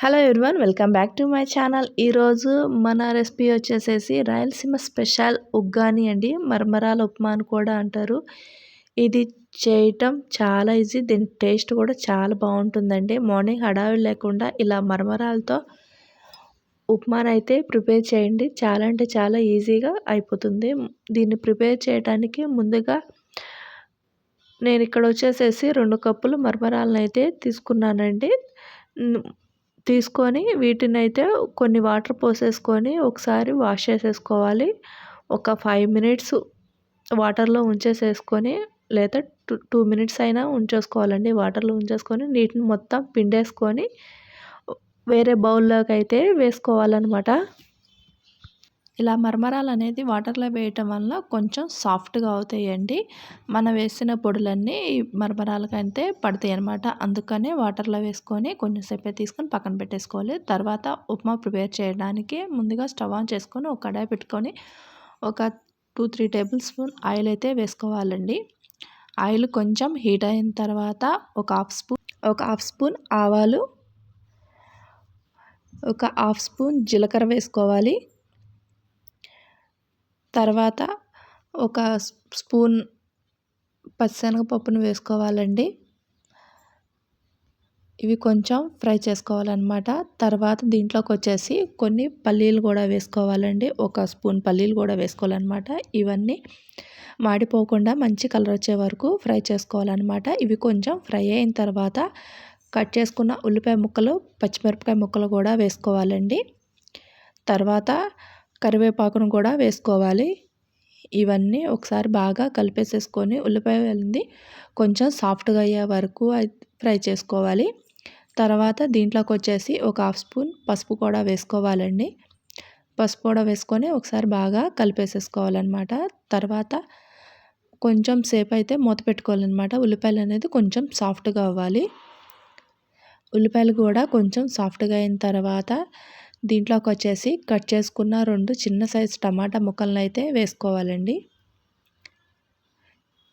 Hello everyone welcome back to my channel ఈరోజు మన recipe వచ్చేసేసి రాయలసీమ స్పెషల్ ఉగ్గాని అండి. మర్మరాల ఉప్మా అని కూడా అంటారు. ఇది చేయటం చాలా ఈజీ దీని టేస్ట్ కూడా చాలా బాగుంటుందండి. మార్నింగ్ హడావిడి లేకుండా ఇలా మరమరాలతో ఉప్మానైతే ప్రిపేర్ చేయండి. చాలా అంటే చాలా ఈజీగా అయిపోతుంది. దీన్ని ప్రిపేర్ చేయడానికి ముందుగా నేను ఇక్కడ వచ్చేసేసి రెండు కప్పులు మర్మరాలను అయితే తీసుకున్నానండి. తీసుకొని వీటిని అయితే కొన్ని వాటర్ పోసేసుకొని ఒకసారి వాష్ చేసేసుకోవాలి. ఒక ఫైవ్ మినిట్స్ వాటర్లో ఉంచేసేసుకొని లేదా టూ టూ మినిట్స్ అయినా ఉంచేసుకోవాలండి. వాటర్లో ఉంచేసుకొని నీటిని మొత్తం పిండేసుకొని వేరే బౌల్లోకి అయితే వేసుకోవాలన్నమాట. ఇలా మరమరాలు అనేది వాటర్లో వేయటం వల్ల కొంచెం సాఫ్ట్గా అవుతాయండి. మనం వేసిన పొడులన్నీ మరమరాలకైతే పడతాయి అనమాట అందుకనే వాటర్లో వేసుకొని కొంచెంసేపు తీసుకొని పక్కన పెట్టేసుకోవాలి. తర్వాత ఉప్మా ప్రిపేర్ చేయడానికి ముందుగా స్టవ్ ఆన్ చేసుకొని ఒక కడాయి పెట్టుకొని ఒక two three tablespoon oil అయితే వేసుకోవాలండి. ఆయిల్ కొంచెం హీట్ అయిన తర్వాత ఒక హాఫ్ స్పూన్ ఒక హాఫ్ స్పూన్ ఆవాలు ఒక హాఫ్ స్పూన్ జీలకర్ర వేసుకోవాలి. తర్వాత ఒక స్పూన్ పచ్చిశనగపప్పును వేసుకోవాలండి. ఇవి కొంచెం ఫ్రై చేసుకోవాలన్నమాట. తర్వాత దీంట్లోకి వచ్చేసి కొన్ని పల్లీలు కూడా వేసుకోవాలండి. ఒక స్పూన్ పల్లీలు కూడా వేసుకోవాలన్నమాట. ఇవన్నీ మాడిపోకుండా మంచి కలర్ వచ్చే వరకు ఫ్రై చేసుకోవాలన్నమాట. ఇవి కొంచెం ఫ్రై అయిన తర్వాత కట్ చేసుకున్న ఉల్లిపాయ ముక్కలు పచ్చిమిరపకాయ ముక్కలు కూడా వేసుకోవాలండి. తర్వాత కరివేపాకును కూడా వేసుకోవాలి. ఇవన్నీ ఒకసారి బాగా కలిపేసేసుకొని ఉల్లిపాయ వెళ్ళింది కొంచెం సాఫ్ట్గా అయ్యే వరకు ఫ్రై చేసుకోవాలి. తర్వాత దీంట్లోకి వచ్చేసి ఒక హాఫ్ స్పూన్ పసుపు కూడా వేసుకోవాలండి. పసుపు కూడా వేసుకొని ఒకసారి బాగా కలిపేసేసుకోవాలన్నమాట. తర్వాత కొంచెం సేపు అయితే మూత పెట్టుకోవాలన్నమాట. ఉల్లిపాయలు అనేది కొంచెం సాఫ్ట్గా అవ్వాలి. ఉల్లిపాయలు కూడా కొంచెం సాఫ్ట్గా అయిన తర్వాత దీంట్లోకి వచ్చేసి కట్ చేసుకున్న రెండు చిన్న సైజు టమాటా ముక్కలను అయితే వేసుకోవాలండి.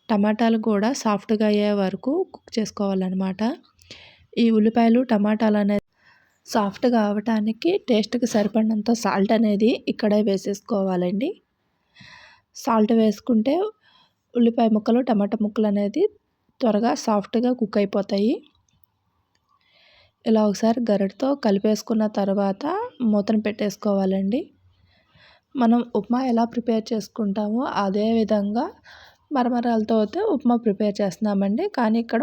టమాటాలు కూడా సాఫ్ట్గా అయ్యే వరకు కుక్ చేసుకోవాలన్నమాట. ఈ ఉల్లిపాయలు టమాటాలు అనేది సాఫ్ట్గా అవ్వటానికి టేస్ట్కి సరిపడినంత సాల్ట్ అనేది ఇక్కడే వేసేసుకోవాలండి. సాల్ట్ వేసుకుంటే ఉల్లిపాయ ముక్కలు టమాటా ముక్కలు అనేది త్వరగా సాఫ్ట్గా కుక్ అయిపోతాయి. ఇలా ఒకసారి గరిటతో కలిపేసుకున్న తర్వాత మూతను పెట్టేసుకోవాలండి. మనం ఉప్మా ఎలా ప్రిపేర్ చేసుకుంటామో అదే విధంగా మరమరాలతో అయితే ఉప్మా ప్రిపేర్ చేస్తున్నామండి. కానీ ఇక్కడ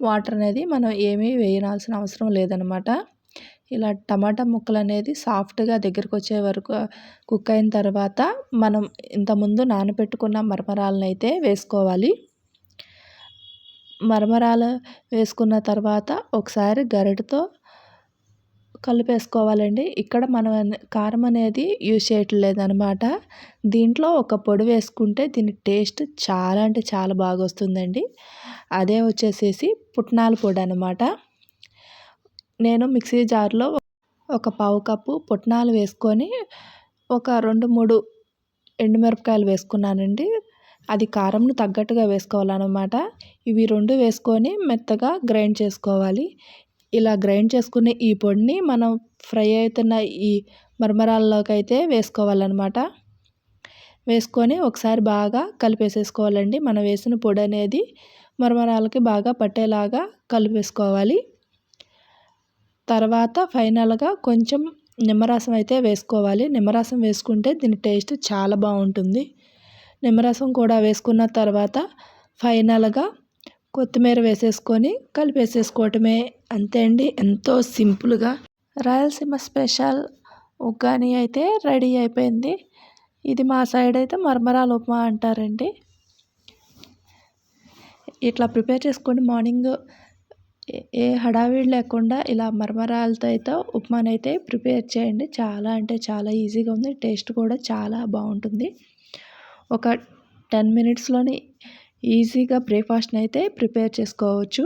వాటర్ అనేది మనం ఏమీ వేయాల్సిన అవసరం లేదనమాట. ఇలా టమాటా ముక్కలు అనేది సాఫ్ట్గా దగ్గరికి వచ్చే వరకు కుక్ అయిన తర్వాత మనం ఇంతకుముందు నానబెట్టుకున్న మరమరాలను అయితే వేసుకోవాలి. మరమరాలు వేసుకున్న తర్వాత ఒకసారి గరిటతో కలిపేసుకోవాలండి. ఇక్కడ మనం కారం అనేది యూజ్ చేయట్లేదు అనమాట దీంట్లో ఒక పొడి వేసుకుంటే దీని టేస్ట్ చాలా అంటే చాలా బాగా వస్తుందండి. అదే వచ్చేసేసి పుట్నాల పొడి అనమాట నేను మిక్సీ జార్లో ఒక పావు కప్పు పుట్నాలు వేసుకొని ఒక రెండు మూడు ఎండుమిరపకాయలు వేసుకున్నానండి. అది కారంను తగ్గట్టుగా వేసుకోవాలన్నమాట. ఇవి రెండు వేసుకొని మెత్తగా గ్రైండ్ చేసుకోవాలి. ఇలా గ్రైండ్ చేసుకునే ఈ పొడిని మనం ఫ్రై అవుతున్న ఈ మరమరాల్లోకి అయితే వేసుకోవాలన్నమాట. వేసుకొని ఒకసారి బాగా కలిపేసేసుకోవాలండి. మనం వేసిన పొడి అనేది మరమరాలకి బాగా పట్టేలాగా కలిపేసుకోవాలి. తర్వాత ఫైనల్గా కొంచెం నిమ్మరసం అయితే వేసుకోవాలి. నిమ్మరసం వేసుకుంటే దీని టేస్ట్ చాలా బాగుంటుంది. నిమ్మరసం కూడా వేసుకున్న తర్వాత ఫైనల్గా కొత్తిమీర వేసేసుకొని కలిపేసేసుకోవటమే. అంతే అండి. ఎంతో సింపుల్గా. రాయలసీమ స్పెషల్ ఉగ్గాని అయితే రెడీ అయిపోయింది. ఇది మా సైడ్ అయితే మరమరాల ఉప్మా అంటారండి. ఇట్లా ప్రిపేర్ చేసుకొని మార్నింగ్ ఏ హడావిడి లేకుండా ఇలా మరమరాలతో అయితే ఉప్మానైతే ప్రిపేర్ చేయండి. చాలా అంటే చాలా ఈజీగా ఉంది. టేస్ట్ కూడా చాలా బాగుంటుంది. ఒక టెన్ మినిట్స్లోనే ఈజీగా బ్రేక్ఫాస్ట్ని అయితే ప్రిపేర్ చేసుకోవచ్చు.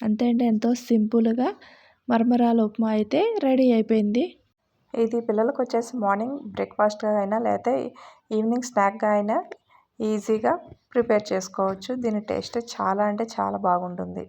అంతే అండి ఎంతో సింపుల్గా మరమరాల ఉప్మా అయితే రెడీ అయిపోయింది. ఇది పిల్లలకు వచ్చేసి మార్నింగ్ బ్రేక్ఫాస్ట్గా అయినా లేకపోతే ఈవినింగ్ స్నాక్గా అయినా ఈజీగా ప్రిపేర్ చేసుకోవచ్చు. దీని టేస్ట్ చాలా అంటే చాలా బాగుంటుంది.